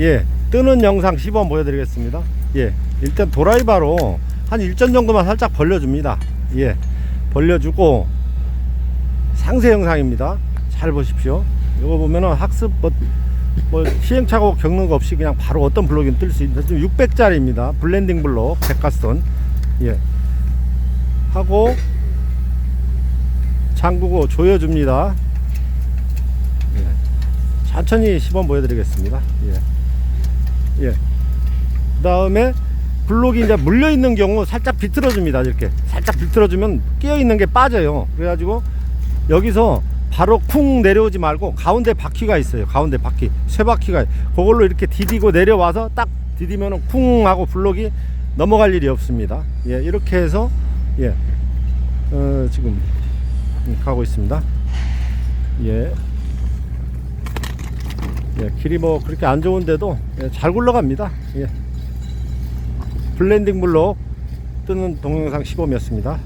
예, 뜨는 영상 시범 보여드리겠습니다. 예, 일단 도라이바로 한 일전 정도만 살짝 벌려줍니다. 예, 벌려주고 상세 영상입니다. 잘 보십시오. 이거 보면은 학습 뭐, 뭐 시행착오 겪는 거 없이 그냥 바로 어떤 블록이든 뜰 수 있는 지금 600짜리입니다. 블렌딩 블록 백가선 예 하고 잠그고 조여줍니다. 예. 천천히 시범 보여드리겠습니다. 예. 예. 그 다음에 블록이 이제 물려 있는 경우 살짝 비틀어 줍니다. 이렇게 살짝 비틀어 주면 끼어 있는 게 빠져요. 그래가지고 여기서 바로 쿵 내려오지 말고 가운데 바퀴가 있어요. 가운데 바퀴 쇠 바퀴가 그걸로 이렇게 디디고 내려와서 딱 디디면은 쿵 하고 블록이 넘어갈 일이 없습니다. 예, 이렇게 해서 예, 어, 지금 가고 있습니다. 예. 예, 길이 뭐 그렇게 안 좋은데도 예, 잘 굴러갑니다. 예. 블렌딩 블록 뜨는 동영상 시범이었습니다.